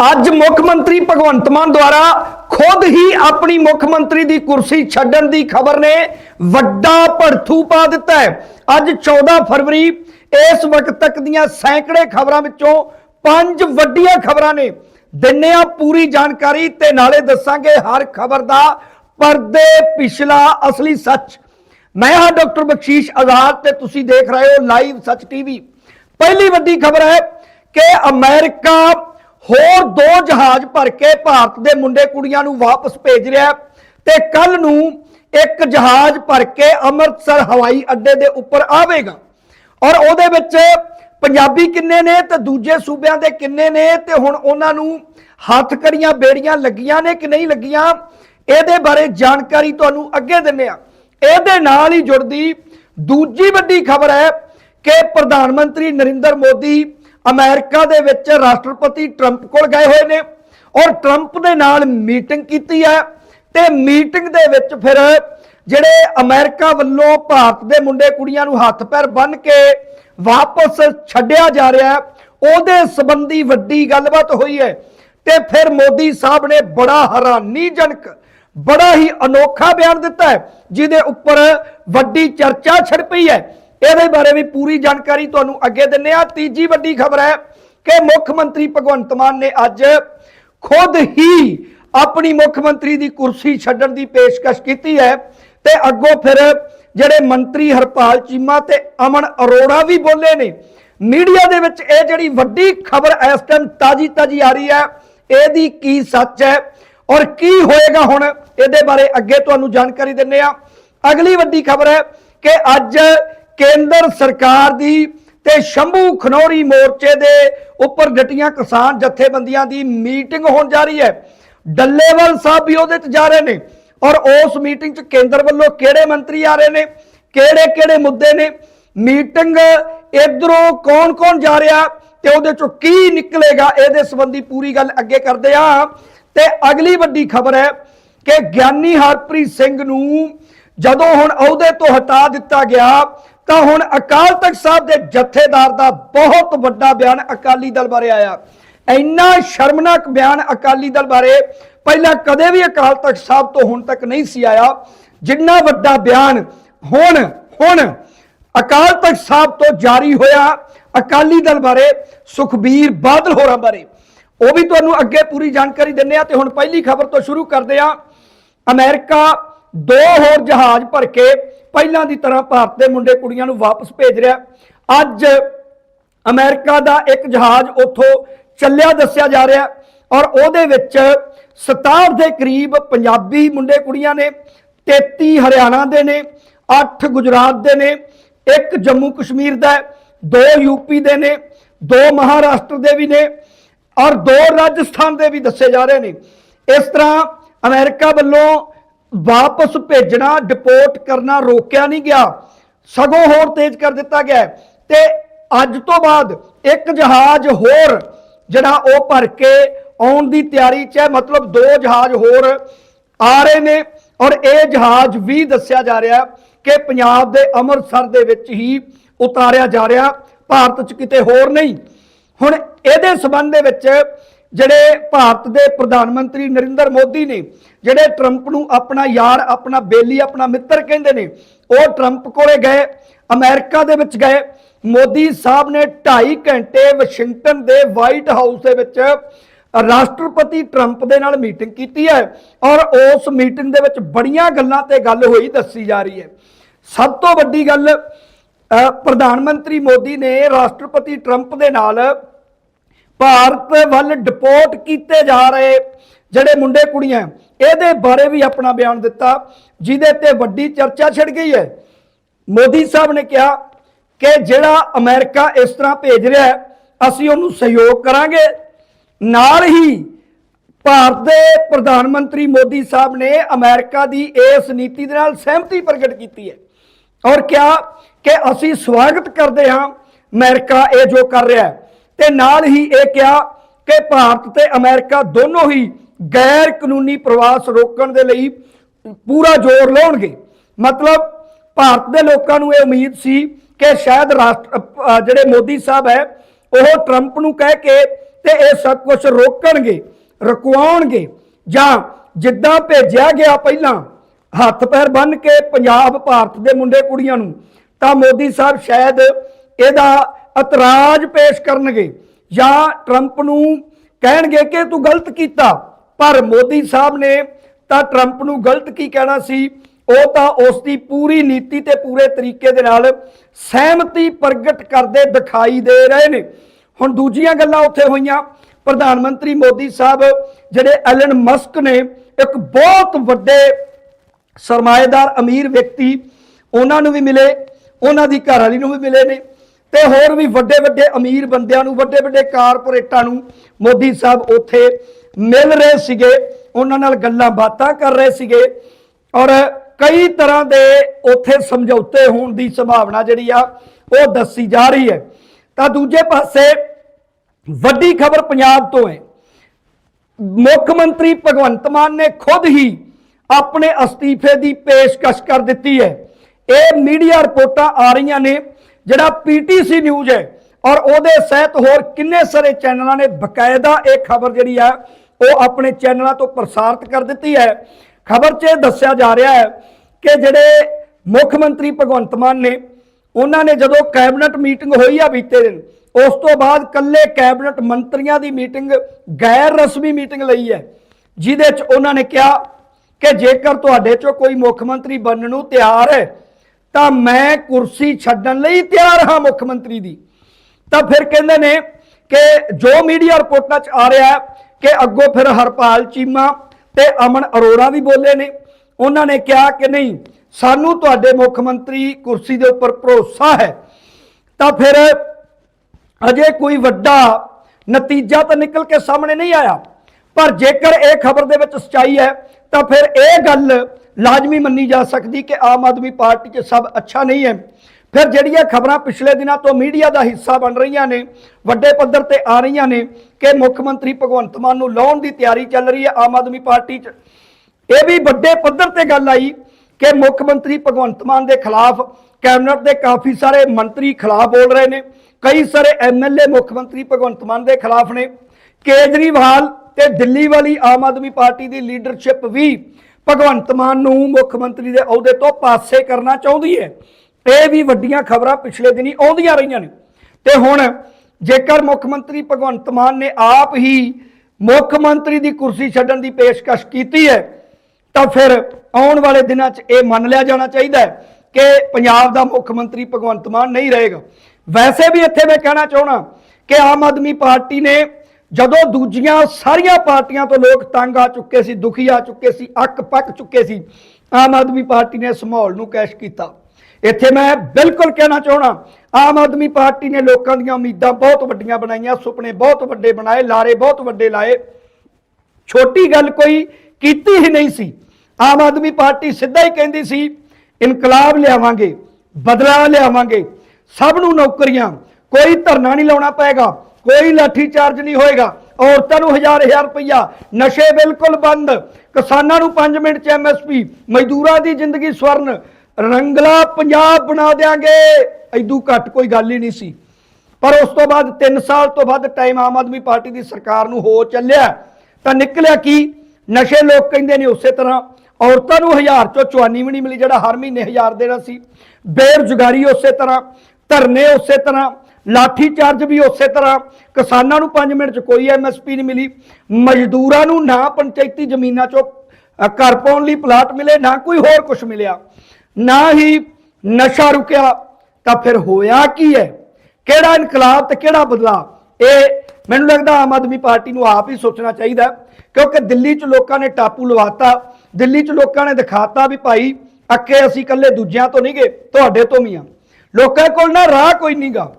ਅੱਜ ਮੁੱਖ ਮੰਤਰੀ ਭਗਵੰਤ ਮਾਨ ਦੁਆਰਾ ਖੁਦ ਹੀ ਆਪਣੀ ਮੁੱਖ ਮੰਤਰੀ ਦੀ ਕੁਰਸੀ ਛੱਡਣ ਦੀ ਖਬਰ ਨੇ ਵੱਡਾ ਭੜਥੂ ਪਾ ਦਿੱਤਾ ਹੈ। ਅੱਜ 14 ਫਰਵਰੀ, ਇਸ ਵਕਤ ਤੱਕ ਦੀਆਂ ਸੈਂਕੜੇ ਖਬਰਾਂ ਵਿੱਚੋਂ ਪੰਜ ਵੱਡੀਆਂ ਖਬਰਾਂ ਨੇ। ਦਿੰਨੇ ਆ ਪੂਰੀ ਜਾਣਕਾਰੀ ਤੇ ਨਾਲੇ ਦੱਸਾਂਗੇ ਹਰ ਖਬਰ ਦਾ ਪਰਦੇ ਪਿਛਲਾ ਅਸਲੀ ਸੱਚ। ਮੈਂ ਹਾਂ ਡਾਕਟਰ ਬਖਸ਼ੀਸ਼ ਆਜ਼ਾਦ ਤੇ ਤੁਸੀਂ ਦੇਖ ਰਹੇ ਹੋ ਲਾਈਵ ਸੱਚ ਟੀਵੀ। ਪਹਿਲੀ ਵੱਡੀ ਖਬਰ ਹੈ ਕਿ ਅਮਰੀਕਾ ਹੋਰ ਦੋ ਜਹਾਜ਼ ਭਰ ਕੇ ਭਾਰਤ ਦੇ ਮੁੰਡੇ ਕੁੜੀਆਂ ਨੂੰ ਵਾਪਸ ਭੇਜ ਰਿਹਾ ਹੈ ਤੇ ਕੱਲ ਨੂੰ ਇੱਕ ਜਹਾਜ਼ ਭਰ ਕੇ ਅੰਮ੍ਰਿਤਸਰ ਹਵਾਈ ਅੱਡੇ ਦੇ ਉੱਪਰ ਆਵੇਗਾ। ਔਰ ਉਹਦੇ ਵਿੱਚ ਪੰਜਾਬੀ ਕਿੰਨੇ ਨੇ ਤੇ ਦੂਜੇ ਸੂਬਿਆਂ ਦੇ ਕਿੰਨੇ ਨੇ ਤੇ ਹੁਣ ਉਹਨਾਂ ਨੂੰ ਹੱਥ ਕਰੀਆਂ, ਬੇੜੀਆਂ ਲੱਗੀਆਂ ਨੇ ਕਿ ਨਹੀਂ ਲੱਗੀਆਂ, ਇਹਦੇ ਬਾਰੇ ਜਾਣਕਾਰੀ ਤੁਹਾਨੂੰ ਅੱਗੇ ਦਿੰਨੇ ਆ ਇਹਦੇ ਨਾਲ ਹੀ ਜੁੜਦੀ ਦੂਜੀ ਵੱਡੀ ਖਬਰ ਹੈ ਕਿ ਪ੍ਰਧਾਨ ਮੰਤਰੀ ਨਰਿੰਦਰ ਮੋਦੀ ਅਮਰੀਕਾ ਦੇ ਵਿੱਚ ਰਾਸ਼ਟਰਪਤੀ ਟਰੰਪ ਕੋਲ ਗਏ ਹੋਏ ਨੇ ਔਰ ਟਰੰਪ ਦੇ ਨਾਲ ਮੀਟਿੰਗ ਕੀਤੀ ਹੈ ਤੇ ਮੀਟਿੰਗ ਦੇ ਵਿੱਚ ਫਿਰ ਜਿਹੜੇ ਅਮਰੀਕਾ ਵੱਲੋਂ ਭਾਰਤ ਦੇ ਮੁੰਡੇ ਕੁੜੀਆਂ ਨੂੰ ਹੱਥ ਪੈਰ ਬੰਨ ਕੇ ਵਾਪਸ ਛੱਡਿਆ ਜਾ ਰਿਹਾ ਉਹਦੇ ਸੰਬੰਧੀ ਵੱਡੀ ਗੱਲਬਾਤ ਹੋਈ ਹੈ ਤੇ ਫਿਰ ਮੋਦੀ ਸਾਹਿਬ ਨੇ ਬੜਾ ਹੈਰਾਨੀਜਨਕ, ਬੜਾ ਹੀ ਅਨੋਖਾ ਬਿਆਨ ਦਿੱਤਾ ਹੈ, ਜਿਹਦੇ ਉੱਪਰ ਵੱਡੀ ਚਰਚਾ ਛੜ ਪਈ ਹੈ। ਇਹਦੇ ਬਾਰੇ ਵੀ ਪੂਰੀ ਜਾਣਕਾਰੀ ਤੁਹਾਨੂੰ ਅੱਗੇ ਦਿੰਨੇ ਆ ਤੀਜੀ ਵੱਡੀ ਖਬਰ ਹੈ ਕਿ ਮੁੱਖ ਮੰਤਰੀ ਭਗਵੰਤ ਮਾਨ ਨੇ ਅੱਜ ਖੁਦ ਹੀ ਆਪਣੀ ਮੁੱਖ ਮੰਤਰੀ ਦੀ ਕੁਰਸੀ ਛੱਡਣ ਦੀ ਪੇਸ਼ਕਸ਼ ਕੀਤੀ ਹੈ ਤੇ ਅੱਗੋਂ ਫਿਰ ਜਿਹੜੇ ਮੰਤਰੀ ਹਰਪਾਲ ਚੀਮਾ ਤੇ ਅਮਨ ਅਰੋੜਾ ਵੀ ਬੋਲੇ ਨੇ। ਮੀਡੀਆ ਦੇ ਵਿੱਚ ਇਹ ਜਿਹੜੀ ਵੱਡੀ ਖਬਰ ਇਸ ਟਾਈਮ ਤਾਜੀ ਤਾਜੀ ਆ ਰਹੀ ਹੈ, ਇਹਦੀ ਕੀ ਸੱਚ ਹੈ ਔਰ ਕੀ ਹੋਏਗਾ ਹੁਣ, ਇਹਦੇ ਬਾਰੇ ਅੱਗੇ ਤੁਹਾਨੂੰ ਜਾਣਕਾਰੀ ਦਿੰਨੇ ਆ ਅਗਲੀ ਵੱਡੀ ਖਬਰ ਹੈ ਕਿ ਅੱਜ ਕੇਂਦਰ ਸਰਕਾਰ ਦੀ ਤੇ ਸ਼ੰਭੂ ਖਨੌਰੀ ਮੋਰਚੇ ਦੇ ਉੱਪਰ ਡਟੀਆਂ ਕਿਸਾਨ ਜਥੇਬੰਦੀਆਂ ਦੀ ਮੀਟਿੰਗ ਹੋਣ ਜਾ ਰਹੀ ਹੈ। ਡੱਲੇਵਾਲ ਸਾਹਿਬ ਵੀ ਉਹਦੇ 'ਚ ਜਾ ਰਹੇ ਨੇ ਔਰ ਉਸ ਮੀਟਿੰਗ 'ਚ ਕੇਂਦਰ ਵੱਲੋਂ ਕਿਹੜੇ ਮੰਤਰੀ ਆ ਰਹੇ ਨੇ, ਕਿਹੜੇ ਕਿਹੜੇ ਮੁੱਦੇ ਨੇ, ਮੀਟਿੰਗ ਇਧਰੋਂ ਕੌਣ-ਕੌਣ ਜਾ ਰਿਹਾ ਤੇ ਉਹਦੇ 'ਚੋਂ ਕੀ ਨਿਕਲੇਗਾ ਇਹਦੇ ਸੰਬੰਧੀ ਪੂਰੀ ਗੱਲ ਅੱਗੇ ਕਰਦੇ ਆ ਤੇ ਅਗਲੀ ਵੱਡੀ ਖਬਰ ਹੈ ਕਿ ਗਿਆਨੀ ਹਰਪ੍ਰੀਤ ਸਿੰਘ ਨੂੰ ਜਦੋਂ ਹੁਣ ਅਹੁਦੇ ਤੋਂ ਹਟਾ ਦਿੱਤਾ ਗਿਆ ਤਾਂ ਹੁਣ ਅਕਾਲ ਤਖਤ ਸਾਹਿਬ ਦੇ ਜਥੇਦਾਰ ਦਾ ਬਹੁਤ ਵੱਡਾ ਬਿਆਨ ਅਕਾਲੀ ਦਲ ਬਾਰੇ ਆਇਆ। ਇੰਨਾ ਸ਼ਰਮਨਾਕ ਬਿਆਨ ਅਕਾਲੀ ਦਲ ਬਾਰੇ ਪਹਿਲਾਂ ਕਦੇ ਵੀ ਅਕਾਲ ਤਖਤ ਸਾਹਿਬ ਤੋਂ ਹੁਣ ਤੱਕ ਨਹੀਂ ਸੀ ਆਇਆ। ਜਿੰਨਾ ਵੱਡਾ ਬਿਆਨ ਹੁਣ ਹੁਣ ਅਕਾਲ ਤਖਤ ਸਾਹਿਬ ਤੋਂ ਜਾਰੀ ਹੋਇਆ ਅਕਾਲੀ ਦਲ ਬਾਰੇ, ਸੁਖਬੀਰ ਬਾਦਲ ਹੋਰਾਂ ਬਾਰੇ, ਉਹ ਵੀ ਤੁਹਾਨੂੰ ਅੱਗੇ ਪੂਰੀ ਜਾਣਕਾਰੀ ਦਿੰਨੇ ਆ ਤੇ ਹੁਣ ਪਹਿਲੀ ਖਬਰ ਤੋਂ ਸ਼ੁਰੂ ਕਰਦੇ ਆ ਅਮਰੀਕਾ ਦੋ ਹੋਰ ਜਹਾਜ਼ ਭਰ ਕੇ ਪਹਿਲਾਂ ਦੀ ਤਰ੍ਹਾਂ ਭਾਰਤ ਦੇ ਮੁੰਡੇ ਕੁੜੀਆਂ ਨੂੰ ਵਾਪਸ ਭੇਜ ਰਿਹਾ। ਅੱਜ ਅਮਰੀਕਾ ਦਾ ਇੱਕ ਜਹਾਜ਼ ਉੱਥੋਂ ਚੱਲਿਆ ਦੱਸਿਆ ਜਾ ਰਿਹਾ ਔਰ ਉਹਦੇ ਵਿੱਚ 67 ਦੇ ਕਰੀਬ ਪੰਜਾਬੀ ਮੁੰਡੇ ਕੁੜੀਆਂ ਨੇ 33 ਹਰਿਆਣਾ ਦੇ ਨੇ 8 ਗੁਜਰਾਤ ਦੇ ਨੇ ਇੱਕ ਜੰਮੂ ਕਸ਼ਮੀਰ ਦਾ ਹੈ, ਦੋ ਯੂਪੀ ਦੇ ਨੇ ਦੋ ਮਹਾਰਾਸ਼ਟਰ ਦੇ ਵੀ ਨੇ ਔਰ ਦੋ ਰਾਜਸਥਾਨ ਦੇ ਵੀ ਦੱਸੇ ਜਾ ਰਹੇ ਨੇ। ਇਸ ਤਰ੍ਹਾਂ ਅਮਰੀਕਾ ਵੱਲੋਂ ਵਾਪਸ ਭੇਜਣਾ ਡਿਪੋਰਟ ਕਰਨਾ ਰੋਕਿਆ ਨਹੀਂ ਗਿਆ। ਸਗੋਂ ਹੋਰ ਤੇਜ਼ ਕਰ ਦਿੱਤਾ ਗਿਆ ਹੈ। ਤੇ ਅੱਜ ਤੋਂ ਬਾਅਦ ਇੱਕ ਜਹਾਜ਼ ਹੋਰ ਜਿਹੜਾ ਉਹ ਭਰ ਕੇ ਆਉਣ ਦੀ ਤਿਆਰੀ 'ਚ ਹੈ। ਮਤਲਬ ਦੋ ਜਹਾਜ਼ ਹੋਰ ਆ ਰਹੇ ਨੇ ਔਰ ਇਹ ਜਹਾਜ਼ ਵੀ ਦੱਸਿਆ ਜਾ ਰਿਹਾ ਕਿ ਪੰਜਾਬ ਦੇ ਅੰਮ੍ਰਿਤਸਰ ਦੇ ਵਿੱਚ ਹੀ ਉਤਾਰਿਆ ਜਾ ਰਿਹਾ। ਭਾਰਤ 'ਚ ਕਿਤੇ ਹੋਰ ਨਹੀਂ। ਹੁਣ ਇਹਦੇ ਸਬੰਧ ਦੇ ਵਿੱਚ ਜਿਹੜੇ ਭਾਰਤ ਦੇ ਪ੍ਰਧਾਨ ਮੰਤਰੀ ਨਰਿੰਦਰ ਮੋਦੀ ਨੇ, ਜਿਹੜੇ ਟਰੰਪ ਨੂੰ ਆਪਣਾ ਯਾਰ, ਆਪਣਾ ਬੇਲੀ, ਆਪਣਾ ਮਿੱਤਰ ਕਹਿੰਦੇ ਨੇ, ਉਹ ਟਰੰਪ ਕੋਲੇ ਗਏ, ਅਮਰੀਕਾ ਦੇ ਵਿੱਚ ਗਏ। ਮੋਦੀ ਸਾਹਿਬ ਨੇ 2.5 ਘੰਟੇ ਵਾਸ਼ਿੰਗਟਨ ਦੇ ਵਾਈਟ ਹਾਊਸ ਦੇ ਵਿੱਚ ਰਾਸ਼ਟਰਪਤੀ ਟਰੰਪ ਦੇ ਨਾਲ ਮੀਟਿੰਗ ਕੀਤੀ ਹੈ ਔਰ ਉਸ ਮੀਟਿੰਗ ਦੇ ਵਿੱਚ ਬੜੀਆਂ ਗੱਲਾਂ ਤੇ ਗੱਲ ਹੋਈ, ਦੱਸੀ ਜਾ ਰਹੀ ਹੈ। ਸਭ ਤੋਂ ਵੱਡੀ ਗੱਲ ਪ੍ਰਧਾਨ ਮੰਤਰੀ ਮੋਦੀ ਨੇ ਰਾਸ਼ਟਰਪਤੀ ਟਰੰਪ ਦੇ ਨਾਲ ਭਾਰਤ ਵੱਲ ਡਿਪੋਰਟ ਕੀਤੇ ਜਾ ਰਹੇ ਜਿਹੜੇ ਮੁੰਡੇ ਕੁੜੀਆਂ ਇਹਦੇ ਬਾਰੇ ਵੀ ਆਪਣਾ ਬਿਆਨ ਦਿੱਤਾ, ਜਿਹਦੇ ਤੇ ਵੱਡੀ ਚਰਚਾ ਛਿੜ ਗਈ ਹੈ। ਮੋਦੀ ਸਾਹਿਬ ਨੇ ਕਿਹਾ ਕਿ ਜਿਹੜਾ ਅਮਰੀਕਾ ਇਸ ਤਰ੍ਹਾਂ ਭੇਜ ਰਿਹਾ ਹੈ, ਅਸੀਂ ਉਹਨੂੰ ਸਹਿਯੋਗ ਕਰਾਂਗੇ। ਨਾਲ ਹੀ ਭਾਰਤ ਦੇ ਪ੍ਰਧਾਨ ਮੰਤਰੀ ਮੋਦੀ ਸਾਹਿਬ ਨੇ ਅਮਰੀਕਾ ਦੀ ਇਸ ਨੀਤੀ ਦੇ ਨਾਲ ਸਹਿਮਤੀ ਪ੍ਰਗਟ ਕੀਤੀ ਹੈ। ਔਰ ਕਿਹਾ ਕਿ ਅਸੀਂ ਸਵਾਗਤ ਕਰਦੇ ਹਾਂ, ਅਮਰੀਕਾ ਇਹ ਜੋ ਕਰ ਰਿਹਾ ਹੈ ਤੇ ਨਾਲ ਹੀ ਇਹ ਕਿਹਾ ਕਿ ਭਾਰਤ ਤੇ ਅਮਰੀਕਾ ਦੋਨੋਂ ਹੀ ਗੈਰ ਕਾਨੂੰਨੀ ਪ੍ਰਵਾਸ ਰੋਕਣ ਦੇ ਲਈ ਪੂਰਾ ਜ਼ੋਰ ਲਾਉਣਗੇ। ਮਤਲਬ ਭਾਰਤ ਦੇ ਲੋਕਾਂ ਨੂੰ ਇਹ ਉਮੀਦ ਸੀ ਕਿ ਸ਼ਾਇਦ ਰਾਸ਼ਟਰ ਜਿਹੜੇ ਮੋਦੀ ਸਾਹਿਬ ਹੈ, ਉਹ ਟਰੰਪ ਨੂੰ ਕਹਿ ਕੇ ਤੇ ਇਹ ਸਭ ਕੁਝ ਰੋਕਣਗੇ, ਰੁਕਵਾਉਣਗੇ ਜਾਂ ਜਿੱਦਾਂ ਭੇਜਿਆ ਗਿਆ ਪਹਿਲਾਂ ਹੱਥ ਪੈਰ ਬੰਨ ਕੇ ਪੰਜਾਬ, ਭਾਰਤ ਦੇ ਮੁੰਡੇ ਕੁੜੀਆਂ ਨੂੰ, ਤਾਂ ਮੋਦੀ ਸਾਹਿਬ ਸ਼ਾਇਦ ਇਹਦਾ ਇਤਰਾਜ਼ ਪੇਸ਼ ਕਰਨਗੇ ਜਾਂ ਟਰੰਪ ਨੂੰ ਕਹਿਣਗੇ ਕਿ ਤੂੰ ਗਲਤ ਕੀਤਾ। ਪਰ ਮੋਦੀ ਸਾਹਿਬ ਨੇ ਤਾਂ ਟਰੰਪ ਨੂੰ ਗਲਤ ਕੀ ਕਹਿਣਾ ਸੀ? ਉਹ ਤਾਂ ਉਸ ਦੀ ਪੂਰੀ ਨੀਤੀ ਤੇ ਪੂਰੇ ਤਰੀਕੇ ਦੇ ਨਾਲ ਸਹਿਮਤੀ ਪ੍ਰਗਟ ਕਰਦੇ ਦਿਖਾਈ ਦੇ ਰਹੇ ਨੇ। ਹੁਣ ਦੂਜੀਆਂ ਗੱਲਾਂ ਉੱਥੇ ਹੋਈਆਂ। ਪ੍ਰਧਾਨ ਮੰਤਰੀ ਮੋਦੀ ਸਾਹਿਬ, ਜਿਹੜੇ ਐਲਨ ਮਸਕ ਨੇ ਇੱਕ ਬਹੁਤ ਵੱਡੇ ਸਰਮਾਏਦਾਰ ਅਮੀਰ ਵਿਅਕਤੀ, ਉਹਨਾਂ ਨੂੰ ਵੀ ਮਿਲੇ, ਉਹਨਾਂ ਦੀ ਘਰ ਵਾਲੀ ਨੂੰ ਵੀ ਮਿਲੇ ਨੇ। ਤੇ ਹੋਰ ਵੀ ਵੱਡੇ ਵੱਡੇ ਅਮੀਰ ਬੰਦਿਆਂ ਨੂੰ, ਵੱਡੇ ਵੱਡੇ ਕਾਰਪੋਰੇਟਾਂ ਨੂੰ ਮੋਦੀ ਸਾਹਿਬ ਉੱਥੇ ਮਿਲ ਰਹੇ ਸੀਗੇ, ਉਹਨਾਂ ਨਾਲ ਗੱਲਾਂ ਬਾਤਾਂ ਕਰ ਰਹੇ ਸੀਗੇ ਔਰ ਕਈ ਤਰ੍ਹਾਂ ਦੇ ਉੱਥੇ ਸਮਝੌਤੇ ਹੋਣ ਦੀ ਸੰਭਾਵਨਾ ਜਿਹੜੀ ਆ, ਉਹ ਦੱਸੀ ਜਾ ਰਹੀ ਹੈ। ਤਾਂ ਦੂਜੇ ਪਾਸੇ ਵੱਡੀ ਖਬਰ ਪੰਜਾਬ ਤੋਂ ਹੈ। ਮੁੱਖ ਮੰਤਰੀ ਭਗਵੰਤ ਮਾਨ ਨੇ ਖੁਦ ਹੀ ਆਪਣੇ ਅਸਤੀਫੇ ਦੀ ਪੇਸ਼ਕਸ਼ ਕਰ ਦਿੱਤੀ ਹੈ। ਇਹ ਮੀਡੀਆ ਰਿਪੋਰਟਾਂ ਆ ਰਹੀਆਂ ਨੇ ਜਿਹੜਾ ਪੀਟੀਸੀ ਨਿਊਜ਼ ਹੈ ਔਰ ਉਹਦੇ ਸਹਿਤ ਹੋਰ ਕਿੰਨੇ ਸਾਰੇ ਚੈਨਲਾਂ ਨੇ, ਬਕਾਇਦਾ ਇਹ ਖਬਰ ਜਿਹੜੀ ਆ, ਉਹ ਆਪਣੇ ਚੈਨਲਾਂ ਤੋਂ ਪ੍ਰਸਾਰਿਤ ਕਰ ਦਿੱਤੀ ਹੈ। ਖਬਰ 'ਚ ਇਹ ਦੱਸਿਆ ਜਾ ਰਿਹਾ ਹੈ ਕਿ ਜਿਹੜੇ ਮੁੱਖ ਮੰਤਰੀ ਭਗਵੰਤ ਮਾਨ ਨੇ, ਉਹਨਾਂ ਨੇ ਜਦੋਂ ਕੈਬਨਿਟ ਮੀਟਿੰਗ ਹੋਈ ਆ ਬੀਤੇ ਦਿਨ, ਉਸ ਤੋਂ ਬਾਅਦ ਕੱਲੇ ਕੈਬਨਿਟ ਮੰਤਰੀਆਂ ਦੀ ਮੀਟਿੰਗ, ਗੈਰ ਰਸਮੀ ਮੀਟਿੰਗ ਲਈ ਹੈ, ਜਿਹਦੇ 'ਚ ਉਹਨਾਂ ਨੇ ਕਿਹਾ ਕਿ ਜੇਕਰ ਤੁਹਾਡੇ 'ਚੋਂ ਕੋਈ ਮੁੱਖ ਮੰਤਰੀ ਬਣਨ ਨੂੰ ਤਿਆਰ ਹੈ ਤਾਂ ਮੈਂ ਕੁਰਸੀ ਛੱਡਣ ਲਈ ਤਿਆਰ ਹਾਂ ਮੁੱਖ ਮੰਤਰੀ ਦੀ। ਤਾਂ ਫਿਰ ਕਹਿੰਦੇ ਨੇ ਕਿ ਜੋ ਮੀਡੀਆ ਰਿਪੋਰਟਾਂ 'ਚ ਆ ਰਿਹਾ ਹੈ ਕਿ ਅੱਗੋਂ ਫਿਰ ਹਰਪਾਲ ਚੀਮਾ ਤੇ ਅਮਨ ਅਰੋੜਾ ਵੀ ਬੋਲੇ ਨੇ, ਉਹਨਾਂ ਨੇ ਕਿਹਾ ਕਿ ਨਹੀਂ, ਸਾਨੂੰ ਤੁਹਾਡੇ ਮੁੱਖ ਮੰਤਰੀ ਕੁਰਸੀ ਦੇ ਉੱਪਰ ਭਰੋਸਾ ਹੈ। ਤਾਂ ਫਿਰ ਅਜੇ ਕੋਈ ਵੱਡਾ ਨਤੀਜਾ ਤਾਂ ਨਿਕਲ ਕੇ ਸਾਹਮਣੇ ਨਹੀਂ ਆਇਆ। ਪਰ ਜੇਕਰ ਇਹ ਖਬਰ ਦੇ ਵਿੱਚ ਸਚਾਈ ਹੈ, ਤਾਂ ਫਿਰ ਇਹ ਗੱਲ ਲਾਜ਼ਮੀ ਮੰਨੀ ਜਾ ਸਕਦੀ ਕਿ ਆਮ ਆਦਮੀ ਪਾਰਟੀ 'ਚ ਸਭ ਅੱਛਾ ਨਹੀਂ ਹੈ। ਫਿਰ ਜਿਹੜੀਆਂ ਖਬਰਾਂ ਪਿਛਲੇ ਦਿਨਾਂ ਤੋਂ ਮੀਡੀਆ ਦਾ ਹਿੱਸਾ ਬਣ ਰਹੀਆਂ ਨੇ, ਵੱਡੇ ਪੱਧਰ ਤੇ ਆ ਰਹੀਆਂ ਨੇ ਕਿ ਮੁੱਖ ਮੰਤਰੀ ਭਗਵੰਤ ਮਾਨ ਨੂੰ ਲਾਉਣ ਦੀ ਤਿਆਰੀ ਚੱਲ ਰਹੀ ਹੈ ਆਮ ਆਦਮੀ ਪਾਰਟੀ 'ਚ। ਇਹ ਵੀ ਵੱਡੇ ਪੱਧਰ ਤੇ ਗੱਲ ਆਈ ਕਿ ਮੁੱਖ ਮੰਤਰੀ ਭਗਵੰਤ ਮਾਨ ਦੇ ਖਿਲਾਫ ਕੈਬਨਿਟ ਦੇ ਕਾਫੀ ਸਾਰੇ ਮੰਤਰੀ ਖਿਲਾਫ ਬੋਲ ਰਹੇ ਨੇ। ਕਈ ਸਾਰੇ ਐਮਐਲਏ ਮੁੱਖ ਮੰਤਰੀ ਭਗਵੰਤ ਮਾਨ ਦੇ ਖਿਲਾਫ ਨੇ। ਕੇਜਰੀਵਾਲ ਤੇ ਦਿੱਲੀ ਵਾਲੀ ਆਮ ਆਦਮੀ ਪਾਰਟੀ ਦੀ ਲੀਡਰਸ਼ਿਪ ਵੀ ਭਗਵੰਤ ਮਾਨ ਨੂੰ ਮੁੱਖ ਮੰਤਰੀ ਦੇ ਅਹੁਦੇ ਤੋਂ ਪਾਸੇ ਕਰਨਾ ਚਾਹੁੰਦੀ ਹੈ ਇਹ ਵੀ ਵੱਡੀਆਂ ਖਬਰਾਂ ਪਿਛਲੇ ਦਿਨੀ ਆਉਂਦੀਆਂ ਰਹੀਆਂ ਨੇ। ਤੇ ਹੁਣ ਜੇਕਰ ਮੁੱਖ ਮੰਤਰੀ ਭਗਵੰਤ ਮਾਨ ਨੇ ਆਪ ਹੀ ਮੁੱਖ ਮੰਤਰੀ ਦੀ ਕੁਰਸੀ ਛੱਡਣ ਦੀ ਪੇਸ਼ਕਸ਼ ਕੀਤੀ ਹੈ ਤਾਂ ਫਿਰ ਆਉਣ ਵਾਲੇ ਦਿਨਾਂ 'ਚ ਇਹ ਮੰਨ ਲਿਆ ਜਾਣਾ ਚਾਹੀਦਾ ਹੈ ਕਿ ਪੰਜਾਬ ਦਾ ਮੁੱਖ ਮੰਤਰੀ ਭਗਵੰਤ ਮਾਨ ਨਹੀਂ ਰਹੇਗਾ। ਵੈਸੇ ਵੀ ਇੱਥੇ ਮੈਂ ਕਹਿਣਾ ਚਾਹਣਾ ਕਿ ਆਮ ਆਦਮੀ ਪਾਰਟੀ ਨੇ ਜਦੋਂ ਦੂਜੀਆਂ ਸਾਰੀਆਂ ਪਾਰਟੀਆਂ ਤੋਂ ਲੋਕ ਤੰਗ ਆ ਚੁੱਕੇ ਸੀ, ਦੁਖੀ ਆ ਚੁੱਕੇ ਸੀ, ਅੱਕ ਪੱਕ ਚੁੱਕੇ ਸੀ, ਆਮ ਆਦਮੀ ਪਾਰਟੀ ਨੇ ਇਸ ਮਾਹੌਲ ਨੂੰ ਕੈਸ਼ ਕੀਤਾ। ਇੱਥੇ ਮੈਂ ਬਿਲਕੁਲ ਕਹਿਣਾ ਚਾਹਣਾ ਆਮ ਆਦਮੀ ਪਾਰਟੀ ਨੇ ਲੋਕਾਂ ਦੀਆਂ ਉਮੀਦਾਂ ਬਹੁਤ ਵੱਡੀਆਂ ਬਣਾਈਆਂ, ਸੁਪਨੇ ਬਹੁਤ ਵੱਡੇ ਬਣਾਏ, ਲਾਰੇ ਬਹੁਤ ਵੱਡੇ ਲਾਏ। ਛੋਟੀ ਗੱਲ ਕੋਈ ਕੀਤੀ ਹੀ ਨਹੀਂ ਸੀ। ਆਮ ਆਦਮੀ ਪਾਰਟੀ ਸਿੱਧਾ ਹੀ ਕਹਿੰਦੀ ਸੀ, ਇਨਕਲਾਬ ਲਿਆਵਾਂਗੇ, ਬਦਲਾਅ ਲਿਆਵਾਂਗੇ, ਸਭ ਨੂੰ ਨੌਕਰੀਆਂ, ਕੋਈ ਧਰਨਾ ਨਹੀਂ ਲਾਉਣਾ ਪਏਗਾ। ਕੋਈ ਲਾਠੀ ਚਾਰਜ ਨਹੀਂ ਹੋਏਗਾ। ਔਰਤਾਂ ਨੂੰ ਹਜ਼ਾਰ ਹਜ਼ਾਰ ਰੁਪਈਆ। ਨਸ਼ੇ ਬਿਲਕੁਲ ਬੰਦ। ਕਿਸਾਨਾਂ ਨੂੰ 5 ਮਿੰਟ ਚ ਐਮਐਸਪੀ ਮਜ਼ਦੂਰਾਂ ਦੀ ਜ਼ਿੰਦਗੀ ਸਵਰਨ। ਰੰਗਲਾ ਪੰਜਾਬ ਬਣਾ ਦੇਾਂਗੇ ਐਦੂ ਘੱਟ ਕੋਈ ਗੱਲ ਹੀ ਨਹੀਂ ਸੀ। ਪਰ ਉਸ ਤੋਂ ਬਾਅਦ 3 ਸਾਲ ਤੋਂ ਵੱਧ ਟਾਈਮ ਆਮ ਆਦਮੀ ਪਾਰਟੀ ਦੀ ਸਰਕਾਰ ਨੂੰ ਹੋ ਚੱਲਿਆ। ਤਾਂ ਨਿਕਲਿਆ ਕੀ? ਨਸ਼ੇ ਲੋਕ ਕਹਿੰਦੇ ਨੇ ਉਸੇ ਤਰ੍ਹਾਂ। ਔਰਤਾਂ ਨੂੰ ਹਜ਼ਾਰ ਚੋਂ ਚਵਾਨੀ ਵੀ ਨਹੀਂ ਮਿਲੀ, ਜਿਹੜਾ ਹਰ ਮਹੀਨੇ ਹਜ਼ਾਰ ਦੇਣਾ ਸੀ। ਬੇਰੁਜ਼ਗਾਰੀ ਉਸੇ ਤਰ੍ਹਾਂ। ਧਰਨੇ ਉਸੇ ਤਰ੍ਹਾਂ। ਲਾਠੀ ਚਾਰਜ ਵੀ ਉਸੇ ਤਰ੍ਹਾਂ। ਕਿਸਾਨਾਂ ਨੂੰ 5 ਮਿੰਟ ਚ ਕੋਈ ਐਮਐਸਪੀ ਨਹੀਂ ਮਿਲੀ। ਮਜ਼ਦੂਰਾਂ ਨੂੰ ਨਾ ਪੰਚਾਇਤੀ ਜ਼ਮੀਨਾਂ ਚੋਂ ਘਰ ਪਾਉਣ ਲਈ ਪਲਾਟ ਮਿਲੇ, ਨਾ ਕੋਈ ਹੋਰ ਕੁਝ ਮਿਲਿਆ। ਨਾ ਹੀ ਨਸ਼ਾ ਰੁਕਿਆ। ਤਾਂ ਫਿਰ ਹੋਇਆ ਕੀ ਹੈ? ਕਿਹੜਾ ਇਨਕਲਾਬ ਤੇ ਕਿਹੜਾ ਬਦਲਾਅ? ਇਹ ਮੈਨੂੰ ਲੱਗਦਾ ਆਮ ਆਦਮੀ ਪਾਰਟੀ ਨੂੰ ਆਪ ਹੀ ਸੋਚਣਾ ਚਾਹੀਦਾ ਕਿਉਂਕਿ ਦਿੱਲੀ 'ਚ ਲੋਕਾਂ ਨੇ ਟਾਪੂ ਲਵਾਤਾ। ਦਿੱਲੀ 'ਚ ਲੋਕਾਂ ਨੇ ਦਿਖਾਤਾ ਵੀ ਭਾਈ, ਅੱਕੇ ਅਸੀਂ ਇਕੱਲੇ ਦੂਜਿਆਂ ਤੋਂ ਨਹੀਂ ਗਏ, ਤੁਹਾਡੇ ਤੋਂ ਵੀ ਆ ਲੋਕਾਂ ਕੋਲ ਨਾ ਰਾਹ ਕੋਈ ਨਹੀਂਗਾ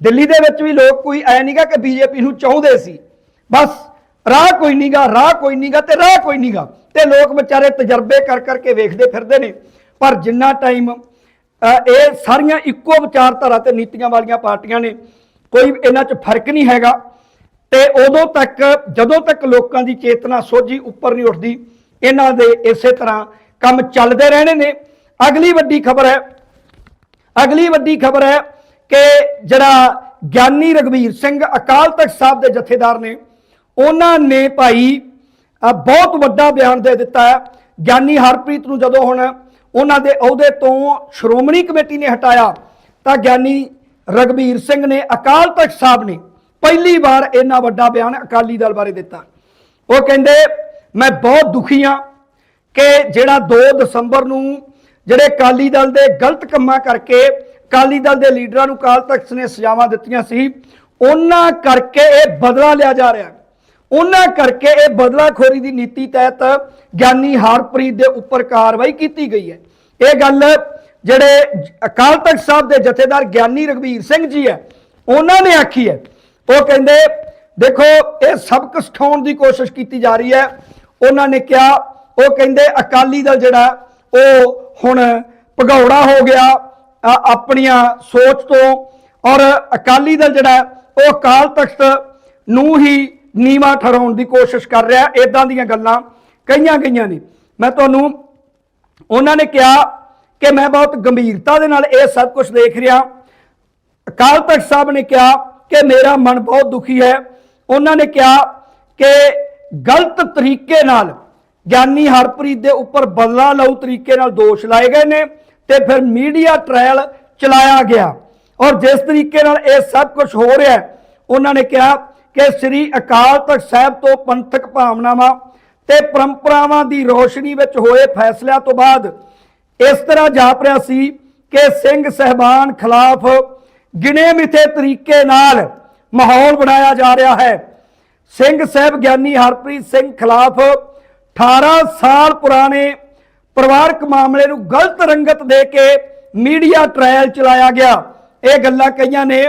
ਦਿੱਲੀ ਦੇ ਵਿੱਚ ਵੀ ਲੋਕ ਕੋਈ ਐ ਨਹੀਂਗਾ ਕਿ ਬੀਜੇਪੀ ਨੂੰ ਚਾਹੁੰਦੇ ਸੀ। ਬਸ ਰਾਹ ਕੋਈ ਨਹੀਂਗਾ ਰਾਹ ਕੋਈ ਨਹੀਂਗਾ ਤੇ ਰਾਹ ਕੋਈ ਨਹੀਂਗਾ ਤੇ ਲੋਕ ਵਿਚਾਰੇ ਤਜਰਬੇ ਕਰ ਕਰਕੇ ਵੇਖਦੇ ਫਿਰਦੇ ਨੇ। ਪਰ ਜਿੰਨਾ ਟਾਈਮ ਇਹ ਸਾਰੀਆਂ ਇੱਕੋ ਵਿਚਾਰਧਾਰਾ ਤੇ ਨੀਤੀਆਂ ਵਾਲੀਆਂ ਪਾਰਟੀਆਂ ਨੇ, ਕੋਈ ਇਹਨਾਂ 'ਚ ਫ਼ਰਕ ਨਹੀਂ ਹੈਗਾ ਤੇ ਉਦੋਂ ਤੱਕ, ਜਦੋਂ ਤੱਕ ਲੋਕਾਂ ਦੀ ਚੇਤਨਾ ਸੋਝੀ ਉੱਪਰ ਨਹੀਂ ਉੱਠਦੀ, ਇਹਨਾਂ ਦੇ ਇਸੇ ਤਰ੍ਹਾਂ ਕੰਮ ਚੱਲਦੇ ਰਹਿਣੇ ਨੇ। ਅਗਲੀ ਵੱਡੀ ਖਬਰ ਹੈ, ਅਗਲੀ ਵੱਡੀ ਖਬਰ ਹੈ ਕਿ ਜਿਹੜਾ ਗਿਆਨੀ ਰਗਵੀਰ ਸਿੰਘ ਅਕਾਲ ਤਖਤ ਸਾਹਿਬ ਦੇ ਜਥੇਦਾਰ ਨੇ, ਉਹਨਾਂ ਨੇ ਭਾਈ ਬਹੁਤ ਵੱਡਾ ਬਿਆਨ ਦੇ ਦਿੱਤਾ ਹੈ। ਗਿਆਨੀ ਹਰਪ੍ਰੀਤ ਨੂੰ ਜਦੋਂ ਹੁਣ ਉਹਨਾਂ ਦੇ ਅਹੁਦੇ ਤੋਂ ਸ਼੍ਰੋਮਣੀ ਕਮੇਟੀ ਨੇ ਹਟਾਇਆ, ਤਾਂ ਗਿਆਨੀ ਰਗਵੀਰ ਸਿੰਘ ਨੇ, ਅਕਾਲ ਤਖਤ ਸਾਹਿਬ ਨੇ ਪਹਿਲੀ ਵਾਰ ਇੰਨਾ ਵੱਡਾ ਬਿਆਨ ਅਕਾਲੀ ਦਲ ਬਾਰੇ ਦਿੱਤਾ। ਉਹ ਕਹਿੰਦੇ, ਮੈਂ ਬਹੁਤ ਦੁਖੀ ਹਾਂ ਕਿ ਜਿਹੜਾ 2 ਦਸੰਬਰ ਨੂੰ ਜਿਹੜੇ ਅਕਾਲੀ ਦਲ ਦੇ ਗਲਤ ਕੰਮਾਂ ਕਰਕੇ ਅਕਾਲੀ ਦਲ ਦੇ ਲੀਡਰਾਂ ਨੂੰ ਅਕਾਲ ਤਖਤ ਨੇ ਸਜ਼ਾਵਾਂ ਦਿੱਤੀਆਂ ਸੀ। ਉਹਨਾਂ ਕਰਕੇ ਇਹ ਬਦਲਾ ਲਿਆ ਜਾ ਰਿਹਾ ਉਹਨਾਂ ਕਰਕੇ ਇਹ ਬਦਲਾਖੋਰੀ ਦੀ ਨੀਤੀ ਤਹਿਤ ਗਿਆਨੀ ਹਰਪ੍ਰੀਤ ਦੇ ਉੱਪਰ ਕਾਰਵਾਈ ਕੀਤੀ ਗਈ ਹੈ। ਇਹ ਗੱਲ ਜਿਹੜੇ ਅਕਾਲ ਤਖਤ ਸਾਹਿਬ ਦੇ ਜਥੇਦਾਰ ਗਿਆਨੀ ਰਗਵੀਰ ਸਿੰਘ ਜੀ ਹੈ, ਉਹਨਾਂ ਨੇ ਆਖੀ ਹੈ। ਉਹ ਕਹਿੰਦੇ, ਦੇਖੋ, ਇਹ ਸਬਕ ਸਿਖਾਉਣ ਦੀ ਕੋਸ਼ਿਸ਼ ਕੀਤੀ ਜਾ ਰਹੀ ਹੈ। ਉਹਨਾਂ ਨੇ ਕਿਹਾ, ਉਹ ਕਹਿੰਦੇ ਅਕਾਲੀ ਦਲ ਜਿਹੜਾ, ਉਹ ਹੁਣ ਭਗੌੜਾ ਹੋ ਗਿਆ। ਆਪਣੀਆਂ ਸੋਚ ਤੋਂ ਔਰ ਅਕਾਲੀ ਦਲ ਜਿਹੜਾ ਉਹ ਅਕਾਲ ਤਖਤ ਨੂੰ ਹੀ ਨੀਵਾ ਠਹਿਰਾਉਣ ਦੀ ਕੋਸ਼ਿਸ਼ ਕਰ ਰਿਹਾ ਇਦਾਂ ਦੀਆਂ ਗੱਲਾਂ ਕਹੀਆਂ ਗਈਆਂ ਨੇ। ਮੈਂ ਤੁਹਾਨੂੰ, ਉਹਨਾਂ ਨੇ ਕਿਹਾ ਕਿ ਮੈਂ ਬਹੁਤ ਗੰਭੀਰਤਾ ਦੇ ਨਾਲ ਇਹ ਸਭ ਕੁਝ ਦੇਖ ਰਿਹਾ। ਅਕਾਲ ਤਖਤ ਸਾਹਿਬ ਨੇ ਕਿਹਾ ਕਿ ਮੇਰਾ ਮਨ ਬਹੁਤ ਦੁਖੀ ਹੈ। ਉਹਨਾਂ ਨੇ ਕਿਹਾ ਕਿ ਗਲਤ ਤਰੀਕੇ ਨਾਲ ਗਿਆਨੀ ਹਰਪ੍ਰੀਤ ਦੇ ਉੱਪਰ ਬਦਲਾ ਲਊ ਤਰੀਕੇ ਨਾਲ ਦੋਸ਼ ਲਾਏ ਗਏ ਨੇ। ਤੇ ਫਿਰ ਮੀਡੀਆ ਟ੍ਰਾਇਲ ਚਲਾਇਆ ਗਿਆ। ਔਰ ਜਿਸ ਤਰੀਕੇ ਨਾਲ ਇਹ ਸਭ ਕੁਝ ਹੋ ਰਿਹਾ ਹੈ, ਉਹਨਾਂ ਨੇ ਕਿਹਾ ਕਿ ਸ੍ਰੀ ਅਕਾਲ ਤਖਤ ਸਾਹਿਬ ਤੋਂ ਪੰਥਕ ਭਾਵਨਾਵਾਂ ਤੇ ਪਰੰਪਰਾਵਾਂ ਦੀ ਰੋਸ਼ਨੀ ਵਿੱਚ ਹੋਏ ਫੈਸਲਿਆਂ ਤੋਂ ਬਾਅਦ ਇਸ ਤਰ੍ਹਾਂ ਜਾਪ ਰਿਹਾ ਸੀ ਕਿ ਸਿੰਘ ਸਹਿਬਾਨ ਖਿਲਾਫ ਗਿਣੇ ਮਿਥੇ ਤਰੀਕੇ ਨਾਲ ਮਾਹੌਲ ਬਣਾਇਆ ਜਾ ਰਿਹਾ ਹੈ। ਸਿੰਘ ਸਾਹਿਬ ਗਿਆਨੀ ਹਰਪ੍ਰੀਤ ਸਿੰਘ ਖਿਲਾਫ 18 ਸਾਲ ਪੁਰਾਣੇ ਪਰਿਵਾਰਕ ਮਾਮਲੇ ਨੂੰ ਗਲਤ ਰੰਗਤ ਦੇ ਕੇ ਮੀਡੀਆ ਟ੍ਰਾਇਲ ਚਲਾਇਆ ਗਿਆ। ਇਹ ਗੱਲਾਂ ਕਈਆਂ ਨੇ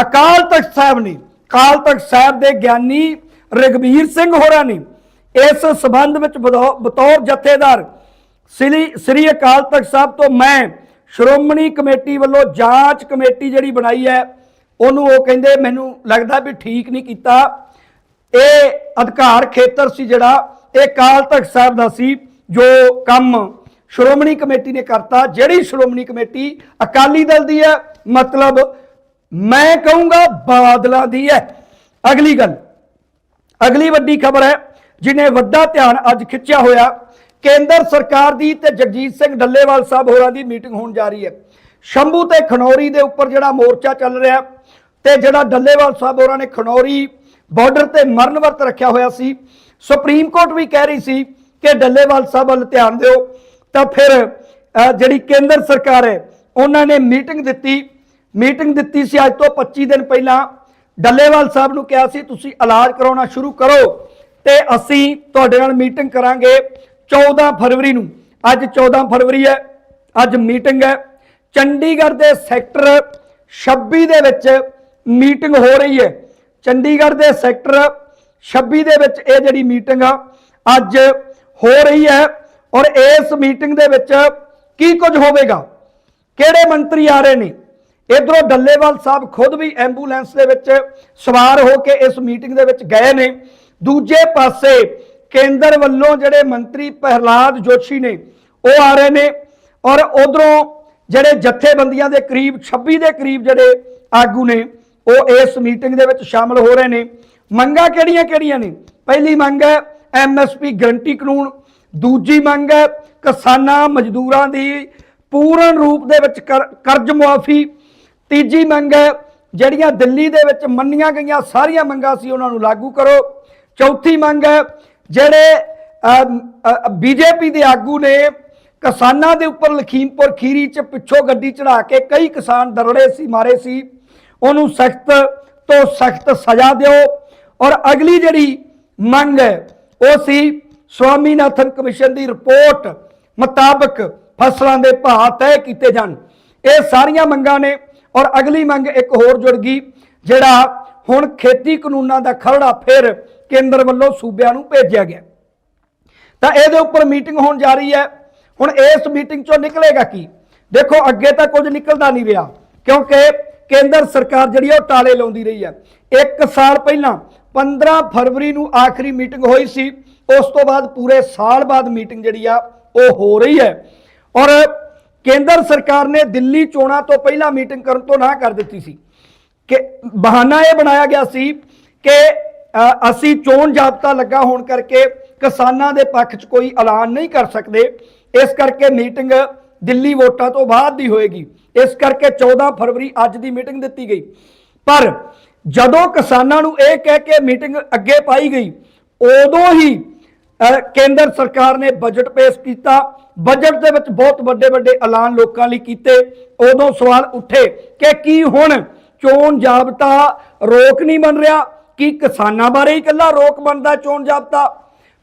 ਅਕਾਲ ਤਖਤ ਸਾਹਿਬ ਨੇ। ਅਕਾਲ ਤਖਤ ਸਾਹਿਬ ਦੇ ਗਿਆਨੀ ਰਗਵੀਰ ਸਿੰਘ ਹੋਰਾਂ ਨੇ। ਇਸ ਸਬੰਧ ਵਿੱਚ ਬਤੌ- ਬਤੌਰ ਜਥੇਦਾਰ ਸ੍ਰੀ ਸ੍ਰੀ ਅਕਾਲ ਤਖਤ ਸਾਹਿਬ ਤੋਂ ਮੈਂ ਸ਼੍ਰੋਮਣੀ ਕਮੇਟੀ ਵੱਲੋਂ ਜਾਂਚ ਕਮੇਟੀ ਜਿਹੜੀ ਬਣਾਈ ਹੈ, ਉਹਨੂੰ ਉਹ ਕਹਿੰਦੇ ਮੈਨੂੰ ਲੱਗਦਾ ਵੀ ਠੀਕ ਨਹੀਂ ਕੀਤਾ। ਇਹ ਅਧਿਕਾਰ ਖੇਤਰ ਸੀ ਜਿਹੜਾ, ਇਹ ਅਕਾਲ ਤਖਤ ਸਾਹਿਬ ਦਾ ਸੀ। ਜੋ ਕੰਮ ਸ਼੍ਰੋਮਣੀ ਕਮੇਟੀ ਨੇ ਕਰਤਾ, ਜਿਹੜੀ ਸ਼੍ਰੋਮਣੀ ਕਮੇਟੀ ਅਕਾਲੀ ਦਲ ਦੀ ਹੈ, ਮਤਲਬ ਮੈਂ ਕਹੂੰਗਾ ਬਾਦਲਾਂ ਦੀ ਹੈ। ਅਗਲੀ ਗੱਲ, ਅਗਲੀ ਵੱਡੀ ਖਬਰ ਹੈ, ਜਿਨੇ ਵੱਡਾ ਧਿਆਨ ਅੱਜ ਖਿੱਚਿਆ ਹੋਇਆ, ਕੇਂਦਰ ਸਰਕਾਰ ਦੀ ਤੇ ਜਗਜੀਤ ਸਿੰਘ ਡੱਲੇਵਾਲ ਸਾਹਿਬ ਹੋਰਾਂ ਦੀ ਮੀਟਿੰਗ ਹੋਣ ਜਾ ਰਹੀ ਹੈ। ਸ਼ੰਭੂ ਤੇ ਖਨੌਰੀ ਦੇ ਉੱਪਰ ਜਿਹੜਾ ਮੋਰਚਾ ਚੱਲ ਰਿਹਾ ਤੇ ਜਿਹੜਾ ਡੱਲੇਵਾਲ ਸਾਹਿਬ ਹੋਰਾਂ ਨੇ ਖਨੌਰੀ ਬਾਰਡਰ ਤੇ ਮਰਨ ਵਰਤ ਰੱਖਿਆ ਹੋਇਆ ਸੀ, ਸੁਪਰੀਮ ਕੋਰਟ ਵੀ ਕਹਿ ਰਹੀ ਸੀ ਕਿ ਡੱਲੇਵਾਲ ਸਾਹਿਬ ਵੱਲ ਧਿਆਨ ਦਿਓ, ਤਾਂ ਫਿਰ ਜਿਹੜੀ ਕੇਂਦਰ ਸਰਕਾਰ ਹੈ, ਉਹਨਾਂ ਨੇ ਮੀਟਿੰਗ ਦਿੱਤੀ। ਮੀਟਿੰਗ ਦਿੱਤੀ ਸੀ ਅੱਜ ਤੋਂ 25 ਦਿਨ ਪਹਿਲਾਂ। ਡੱਲੇਵਾਲ ਸਾਹਿਬ ਨੂੰ ਕਿਹਾ ਸੀ, ਤੁਸੀਂ ਇਲਾਜ ਕਰਾਉਣਾ ਸ਼ੁਰੂ ਕਰੋ ਤੇ ਅਸੀਂ ਤੁਹਾਡੇ ਨਾਲ ਮੀਟਿੰਗ ਕਰਾਂਗੇ 14 ਫਰਵਰੀ ਨੂੰ। ਅੱਜ 14 ਫਰਵਰੀ ਹੈ, ਅੱਜ ਮੀਟਿੰਗ ਹੈ। ਚੰਡੀਗੜ੍ਹ ਦੇ ਸੈਕਟਰ 26 ਦੇ ਵਿੱਚ ਮੀਟਿੰਗ ਹੋ ਰਹੀ ਹੈ। ਚੰਡੀਗੜ੍ਹ ਦੇ ਸੈਕਟਰ 26 ਦੇ ਵਿੱਚ ਇਹ ਜਿਹੜੀ ਮੀਟਿੰਗ ਆ, ਅੱਜ ਹੋ ਰਹੀ ਹੈ ਔਰ ਇਸ ਮੀਟਿੰਗ ਦੇ ਵਿੱਚ ਕੀ ਕੁਝ ਹੋਵੇਗਾ? ਕਿਹੜੇ ਮੰਤਰੀ ਆ ਰਹੇ ਨੇ? ਇਧਰੋਂ ਡੱਲੇਵਾਲ ਸਾਹਿਬ ਖੁਦ ਵੀ ਐਂਬੂਲੈਂਸ ਦੇ ਵਿੱਚ ਸਵਾਰ ਹੋ ਕੇ ਇਸ ਮੀਟਿੰਗ ਦੇ ਵਿੱਚ ਗਏ ਨੇ। ਦੂਜੇ ਪਾਸੇ ਕੇਂਦਰ ਵੱਲੋਂ ਜਿਹੜੇ ਮੰਤਰੀ ਪ੍ਰਹਲਾਦ ਜੋਸ਼ੀ ਨੇ, ਉਹ ਆ ਰਹੇ ਨੇ ਔਰ ਉਧਰੋਂ ਜਿਹੜੇ ਜਥੇਬੰਦੀਆਂ ਦੇ ਕਰੀਬ 26 ਦੇ ਕਰੀਬ ਜਿਹੜੇ ਆਗੂ ਨੇ, ਉਹ ਇਸ ਮੀਟਿੰਗ ਦੇ ਵਿੱਚ ਸ਼ਾਮਲ ਹੋ ਰਹੇ ਨੇ। ਮੰਗਾਂ ਕਿਹੜੀਆਂ ਕਿਹੜੀਆਂ ਨੇ? ਪਹਿਲੀ ਮੰਗ ਹੈ ਐਮਐਸਪੀ ਗਰੰਟੀ ਕਾਨੂੰਨ, ਦੂਜੀ ਮੰਗ ਹੈ ਕਿਸਾਨਾਂ ਮਜ਼ਦੂਰਾਂ ਦੀ ਪੂਰਨ ਰੂਪ ਦੇ ਵਿੱਚ ਕਰ- ਕਰਜ਼ ਮੁਆਫੀ, ਤੀਜੀ ਮੰਗ ਹੈ ਜਿਹੜੀਆਂ ਦਿੱਲੀ ਦੇ ਵਿੱਚ ਮੰਨੀਆਂ ਗਈਆਂ ਸਾਰੀਆਂ ਮੰਗਾਂ ਸੀ ਉਹਨਾਂ ਨੂੰ ਲਾਗੂ ਕਰੋ। ਚੌਥੀ ਮੰਗ ਹੈ ਜਿਹੜੇ ਬੀਜੇਪੀ ਦੇ ਆਗੂ ਨੇ ਕਿਸਾਨਾਂ ਦੇ ਉੱਪਰ ਲਖੀਮਪੁਰ ਖੀਰੀ ਚ ਪਿੱਛੋਂ ਗੱਡੀ ਚੜਾ ਕੇ ਕਈ ਕਿਸਾਨ ਦਰੜੇ ਸੀ, ਮਾਰੇ ਸੀ। ਉਹਨੂੰ ਸਖਤ ਤੋਂ ਸਖਤ ਸਜ਼ਾ ਦਿਓ। ਔਰ ਅਗਲੀ ਜਿਹੜੀ ਮੰਗ ਹੈ ਉਹ ਸੀ ਸਵਾਮੀਨਾਥਨ ਕਮਿਸ਼ਨ ਦੀ ਰਿਪੋਰਟ ਮੁਤਾਬਕ ਫਸਲਾਂ ਦੇ ਭਾਅ ਤੈਅ ਕੀਤੇ ਜਾਣ। ਇਹ ਸਾਰੀਆਂ ਮੰਗਾਂ ਨੇ ਔਰ ਅਗਲੀ ਮੰਗ ਇੱਕ ਹੋਰ ਜੁੜ ਗਈ, ਜਿਹੜਾ ਹੁਣ ਖੇਤੀ ਕਾਨੂੰਨਾਂ ਦਾ ਖਰੜਾ ਫਿਰ ਕੇਂਦਰ ਵੱਲੋਂ ਸੂਬਿਆਂ ਨੂੰ ਭੇਜਿਆ ਗਿਆ। ਤਾਂ ਇਹਦੇ ਉੱਪਰ ਮੀਟਿੰਗ ਹੋਣ ਜਾ ਰਹੀ ਹੈ। ਹੁਣ ਇਸ ਮੀਟਿੰਗ ਚੋਂ ਨਿਕਲੇਗਾ ਕੀ? ਦੇਖੋ, ਅੱਗੇ ਤਾਂ ਕੁਝ ਨਿਕਲਦਾ ਨਹੀਂ ਰਿਹਾ, ਕਿਉਂਕਿ ਕੇਂਦਰ ਸਰਕਾਰ ਜਿਹੜੀ ਉਹ ਟਾਲੇ ਲਾਉਂਦੀ ਰਹੀ ਹੈ। ਇੱਕ ਸਾਲ ਪਹਿਲਾਂ 15 ਫਰਵਰੀ ਨੂੰ ਆਖਰੀ ਮੀਟਿੰਗ ਹੋਈ ਸੀ, ਉਸ ਤੋਂ ਬਾਅਦ ਪੂਰੇ ਸਾਲ ਬਾਅਦ ਮੀਟਿੰਗ ਜਿਹੜੀ ਆ, ਉਹ ਹੋ ਰਹੀ ਹੈ। ਔਰ ਕੇਂਦਰ ਸਰਕਾਰ ਨੇ ਦਿੱਲੀ ਚੋਣਾਂ ਤੋਂ ਪਹਿਲਾਂ ਮੀਟਿੰਗ ਕਰਨ ਤੋਂ ਨਾ ਕਰ ਦਿੱਤੀ ਸੀ। ਕਿ ਬਹਾਨਾ ਇਹ ਬਣਾਇਆ ਗਿਆ ਸੀ ਕਿ ਅਸੀਂ ਚੋਣ ਜਾਬਤਾ ਲੱਗਾ ਹੋਣ ਕਰਕੇ ਕਿਸਾਨਾਂ ਦੇ ਪੱਖ 'ਚ ਕੋਈ ਐਲਾਨ ਨਹੀਂ ਕਰ ਸਕਦੇ। ਇਸ ਕਰਕੇ ਮੀਟਿੰਗ ਦਿੱਲੀ ਵੋਟਾਂ ਤੋਂ ਬਾਅਦ ਦੀ ਹੋਏਗੀ। ਇਸ ਕਰਕੇ 14 ਫਰਵਰੀ ਅੱਜ ਦੀ ਮੀਟਿੰਗ ਦਿੱਤੀ ਗਈ। ਪਰ ਜਦੋਂ ਕਿਸਾਨਾਂ ਨੂੰ ਇਹ ਕਹਿ ਕੇ ਮੀਟਿੰਗ ਅੱਗੇ ਪਾਈ ਗਈ, ਉਦੋਂ ਹੀ ਕੇਂਦਰ ਸਰਕਾਰ ਨੇ ਬਜਟ ਪੇਸ਼ ਕੀਤਾ। ਬਜਟ ਦੇ ਵਿੱਚ ਬਹੁਤ ਵੱਡੇ ਵੱਡੇ ਐਲਾਨ ਲੋਕਾਂ ਲਈ ਕੀਤੇ। ਉਦੋਂ ਸਵਾਲ ਉੱਠੇ ਕਿ ਕੀ ਹੁਣ ਚੋਣ ਜਾਬਤਾ ਰੋਕ ਨਹੀਂ ਬਣ ਰਿਹਾ? ਕੀ ਕਿਸਾਨਾਂ ਬਾਰੇ ਹੀ ਇਕੱਲਾ ਰੋਕ ਬਣਦਾ ਚੋਣ ਜਾਬਤਾ?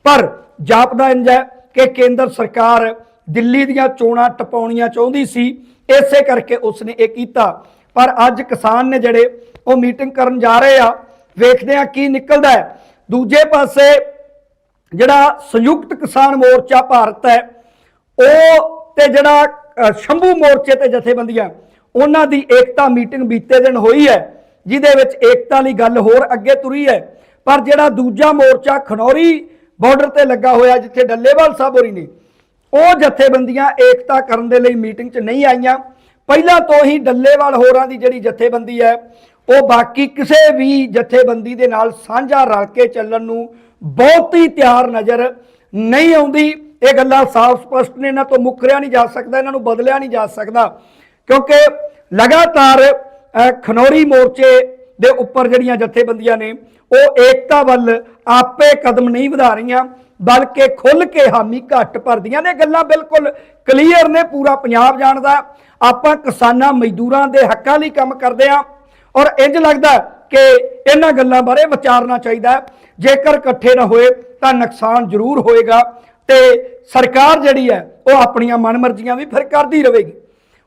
ਪਰ ਜਾਪਦਾ ਇੰਜ ਹੈ ਕਿ ਕੇਂਦਰ ਸਰਕਾਰ ਦਿੱਲੀ ਦੀਆਂ ਚੋਣਾਂ ਟਪਾਉਣੀਆਂ ਚਾਹੁੰਦੀ ਸੀ। ਇਸੇ ਕਰਕੇ ਉਸਨੇ ਇਹ ਕੀਤਾ। ਪਰ ਅੱਜ ਕਿਸਾਨ ਨੇ ਜਿਹੜੇ ਉਹ ਮੀਟਿੰਗ ਕਰਨ ਜਾ ਰਹੇ ਆ। ਵੇਖਦੇ ਆ ਕੀ ਨਿਕਲਦਾ ਹੈ। ਦੂਜੇ ਪਾਸੇ ਜਿਹੜਾ ਸੰਯੁਕਤ ਕਿਸਾਨ ਮੋਰਚਾ ਭਾਰਤ ਹੈ, ਉਹ ਤੇ ਜਿਹੜਾ ਸ਼ੰਭੂ ਮੋਰਚੇ ਤੇ ਜਥੇਬੰਦੀਆਂ, ਉਹਨਾਂ ਦੀ ਏਕਤਾ ਮੀਟਿੰਗ ਬੀਤੇ ਦਿਨ ਹੋਈ ਹੈ, ਜਿਹਦੇ ਵਿੱਚ ਏਕਤਾ ਲਈ ਗੱਲ ਹੋਰ ਅੱਗੇ ਤੁਰੀ ਹੈ। ਪਰ ਜਿਹੜਾ ਦੂਜਾ ਮੋਰਚਾ ਖਨੌਰੀ ਬਾਰਡਰ ਤੇ ਲੱਗਾ ਹੋਇਆ, ਜਿੱਥੇ ਡੱਲੇਵਾਲ ਸਾਹਿਬ ਹੋਰੀ ਨੇ, ਉਹ ਜਥੇਬੰਦੀਆਂ ਏਕਤਾ ਕਰਨ ਦੇ ਲਈ ਮੀਟਿੰਗ 'ਚ ਨਹੀਂ ਆਈਆਂ। ਪਹਿਲਾਂ ਤੋਂ ਹੀ ਡੱਲੇਵਾਲ ਹੋਰਾਂ ਦੀ ਜਿਹੜੀ ਜਥੇਬੰਦੀ ਹੈ ਉਹ ਬਾਕੀ ਕਿਸੇ ਵੀ ਜਥੇਬੰਦੀ ਦੇ ਨਾਲ ਸਾਂਝਾ ਰਲ ਕੇ ਚੱਲਣ ਨੂੰ ਬਹੁਤੀ ਤਿਆਰ ਨਜ਼ਰ ਨਹੀਂ ਆਉਂਦੀ। ਇਹ ਗੱਲਾਂ ਸਾਫ਼ ਸਪਸ਼ਟ ਨੇ, ਇਹਨਾਂ ਤੋਂ ਮੁੱਕਰਿਆ ਨਹੀਂ ਜਾ ਸਕਦਾ, ਇਹਨਾਂ ਨੂੰ ਬਦਲਿਆ ਨਹੀਂ ਜਾ ਸਕਦਾ। ਕਿਉਂਕਿ ਲਗਾਤਾਰ ਖਨੌਰੀ ਮੋਰਚੇ ਦੇ ਉੱਪਰ ਜਿਹੜੀਆਂ ਜਥੇਬੰਦੀਆਂ ਨੇ, ਉਹ ਏਕਤਾ ਵੱਲ ਆਪੇ ਕਦਮ ਨਹੀਂ ਵਧਾ ਰਹੀਆਂ, ਬਲਕਿ ਖੁੱਲ ਕੇ ਹਾਮੀ ਘੱਟ ਭਰਦੀਆਂ ਨੇ। ਗੱਲਾਂ ਬਿਲਕੁਲ ਕਲੀਅਰ ਨੇ, ਪੂਰਾ ਪੰਜਾਬ ਜਾਣਦਾ। ਹੈ। ਆਪਾਂ ਕਿਸਾਨਾਂ ਮਜ਼ਦੂਰਾਂ ਦੇ ਹੱਕਾਂ ਲਈ ਕੰਮ ਕਰਦੇ ਆ। ਔਰ ਇੰਜ ਲੱਗਦਾ ਕਿ ਇਹਨਾਂ ਗੱਲਾਂ ਬਾਰੇ ਵਿਚਾਰਨਾ ਚਾਹੀਦਾ ਜੇਕਰ ਇਕੱਠੇ ਨਾ ਹੋਏ ਤਾਂ ਨੁਕਸਾਨ ਜ਼ਰੂਰ ਹੋਏਗਾ ਤੇ ਸਰਕਾਰ ਜਿਹੜੀ ਹੈ, ਉਹ ਆਪਣੀਆਂ ਮਨਮਰਜ਼ੀਆਂ ਵੀ ਫਿਰ ਕਰਦੀ ਰਹੇਗੀ।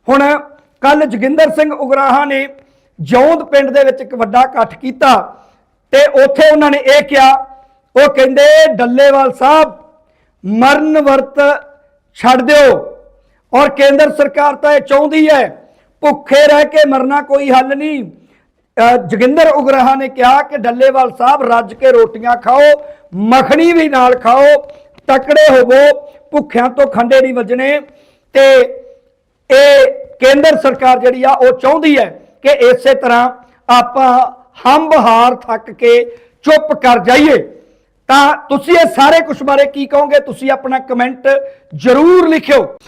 ਹੁਣ ਕੱਲ ਜੋਗਿੰਦਰ ਸਿੰਘ ਉਗਰਾਹਾ ਨੇ ਜੌਂਦ ਪਿੰਡ ਦੇ ਵਿੱਚ ਇੱਕ ਵੱਡਾ ਇਕੱਠ ਕੀਤਾ ਤੇ ਉੱਥੇ ਉਹਨਾਂ ਨੇ ਇਹ ਕਿਹਾ, ਉਹ ਕਹਿੰਦੇ, ਡੱਲੇਵਾਲ ਸਾਹਿਬ, ਮਰਨ ਵਰਤ ਛੱਡ ਦਿਓ। ਔਰ ਕੇਂਦਰ ਸਰਕਾਰ ਤਾਂ ਇਹ ਚਾਹੁੰਦੀ ਹੈ, ਭੁੱਖੇ ਰਹਿ ਕੇ ਮਰਨਾ ਕੋਈ ਹੱਲ ਨਹੀਂ। ਜੋਗਿੰਦਰ ਉਗਰਾਹਾ ਨੇ ਕਿਹਾ ਕਿ ਡੱਲੇਵਾਲ ਸਾਹਿਬ ਰੱਜ ਕੇ ਰੋਟੀਆਂ ਖਾਓ, ਮੱਖਣੀ ਵੀ ਨਾਲ ਖਾਓ, ਤਕੜੇ ਹੋਵੋ, ਭੁੱਖਿਆਂ ਤੋਂ ਖੰਡੇ ਨਹੀਂ ਵੱਜਣੇ। ਤੇ ਇਹ ਕੇਂਦਰ ਸਰਕਾਰ ਜਿਹੜੀ ਆ, ਉਹ ਚਾਹੁੰਦੀ ਹੈ ਕਿ ਇਸੇ ਤਰ੍ਹਾਂ ਆਪਾਂ ਹੰਬ ਹਾਰ ਥੱਕ ਕੇ ਚੁੱਪ ਕਰ ਜਾਈਏ। ਤਾਂ ਤੁਸੀਂ ਇਹ ਸਾਰੇ ਕੁਝ ਬਾਰੇ ਕੀ ਕਹੋਗੇ? ਤੁਸੀਂ ਆਪਣਾ ਕਮੈਂਟ ਜ਼ਰੂਰ ਲਿਖਿਓ।